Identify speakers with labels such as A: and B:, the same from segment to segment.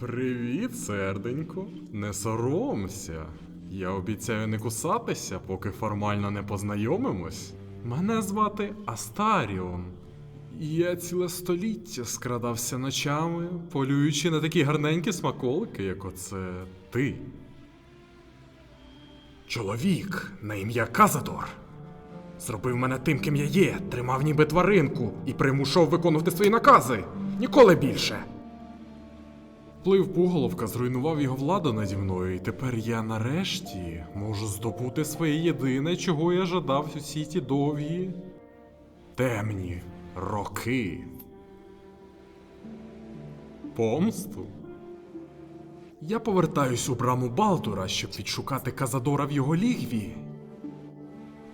A: Привіт, серденько. Не соромся. Я обіцяю не кусатися, поки формально не познайомимось. Мене звати Астаріон. Я ціле століття скрадався ночами, полюючи на такі гарненькі смаколики, як оце ти. Чоловік на ім'я Казадор. Зробив мене тим, ким я є, тримав ніби тваринку і примушав виконувати свої накази. Ніколи більше. Плив пуголовка зруйнував його владу наді мною, і тепер я нарешті можу здобути своє єдине, чого я жадав усі ті довгі темні роки. Помсту. Я повертаюсь у браму Балдура, щоб відшукати Казадора в його лігві.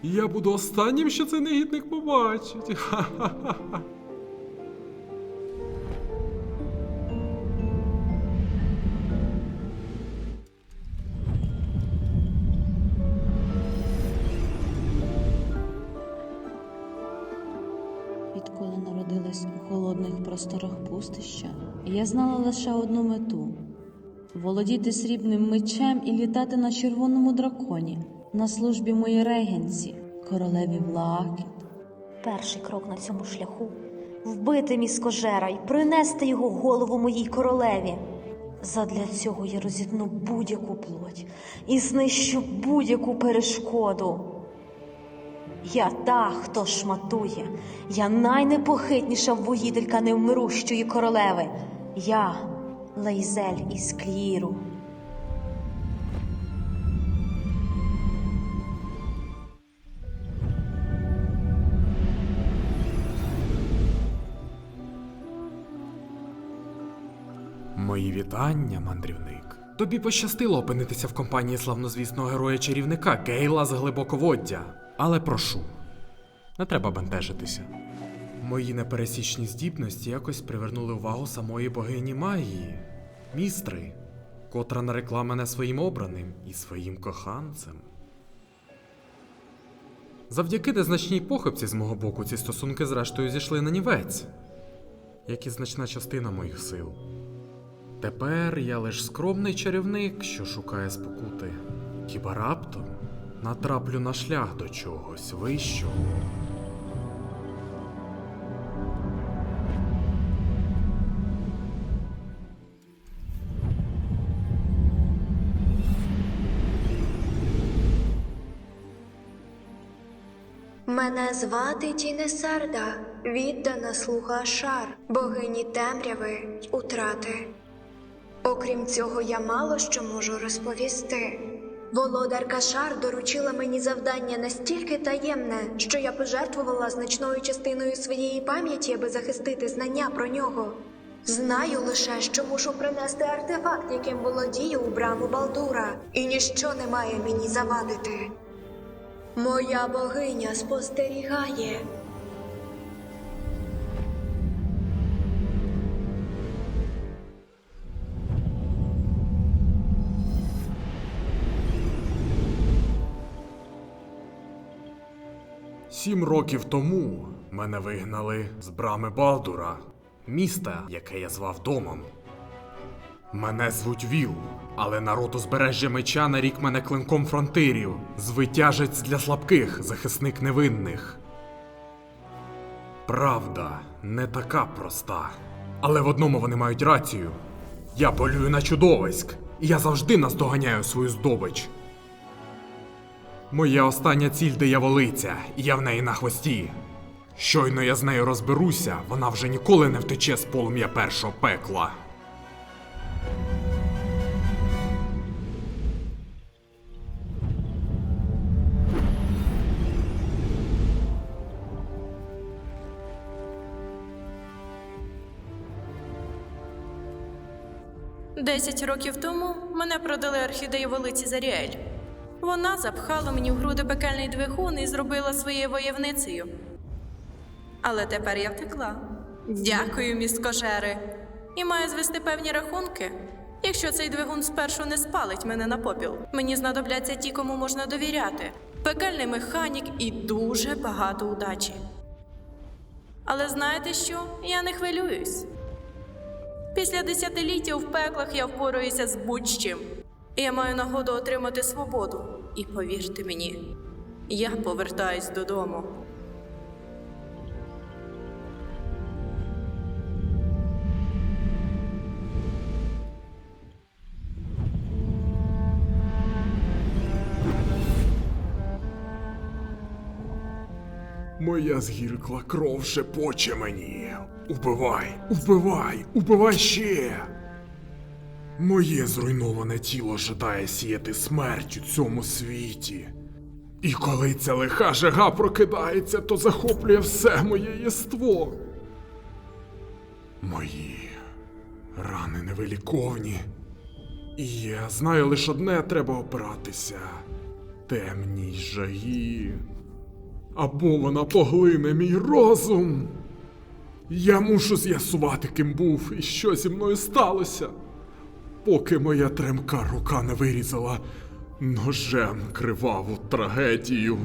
A: Я буду останнім, що цей негідник побачить. Ха-ха-ха.
B: Відколи у холодних просторах пустища, я знала лише одну мету володіти срібним мечем і літати на червоному драконі на службі моїй регенці, королеві Влаакіт.
C: Перший крок на цьому шляху вбити міскожера і принести його голову моїй королеві. Задля цього я розітну будь-яку плоть і знищу будь-яку перешкоду. Я та, хто шматує, я найнепохитніша воїделька невмирущої королеви. Я Лейзель із Кліру.
A: Мої вітання, мандрівник. Тобі пощастило опинитися в компанії славнозвісного героя-чарівника Гейла з глибоководдя. Але прошу, не треба бентежитися. Мої непересічні здібності якось привернули увагу самої богині магії, містри, котра нарекла мене своїм обраним і своїм коханцем. Завдяки незначній похибці з мого боку ці стосунки зрештою зійшли на нівець, як і значна частина моїх сил. Тепер я лиш скромний чарівник, що шукає спокути. Хіба раптом натраплю на шлях до чогось вищого.
D: Мене звати Тінесарда, віддана слуга шар, богині темряви й утрати. Окрім цього, я мало що можу розповісти. Володарка Шар доручила мені завдання настільки таємне, що я пожертвувала значною частиною своєї пам'яті, аби захистити знання про нього. Знаю лише, що мушу принести артефакт, яким володію у браму Балдура, і ніщо не має мені завадити. Моя богиня спостерігає.
A: Сім років тому мене вигнали з брами Балдура, міста, яке я звав домом. Мене звуть Віл, але народ узбережжя меча нарік мене клинком фронтирів, звитяжець для слабких, захисник невинних. Правда не така проста. Але в одному вони мають рацію. Я полюю на чудовиськ, і я завжди наздоганяю свою здобич. Моя остання ціль дияволиця, і я в неї на хвості. Щойно я з нею розберуся, вона вже ніколи не втече з полум'я першого пекла.
E: Десять років тому мене продали орхідею велиці Заріель. Вона запхала мені в груди пекельний двигун і зробила своєю воєвницею. Але тепер я втекла. Дякую, місткожери. І маю звести певні рахунки. Якщо цей двигун спершу не спалить мене на попіл, мені знадобляться ті, кому можна довіряти. Пекельний механік і дуже багато удачі. Але знаєте що? Я не хвилююсь. Після десятиліття в пеклах я впораюся з будь-чим. Я маю нагоду отримати свободу. І повірте мені, я повертаюсь додому.
A: Моя згіркла кров шепоче мені. Убивай, убивай, убивай ще. Моє зруйноване тіло жадає сіяти смерть у цьому світі. І коли ця лиха жага прокидається, то захоплює все моє єство. Мої рани невиліковні. І я знаю лише одне треба опиратися темній жагі. Або вона поглине мій розум. Я мушу з'ясувати, ким був і що зі мною сталося, поки моя тремка рука не вирізала ножем криваву трагедію.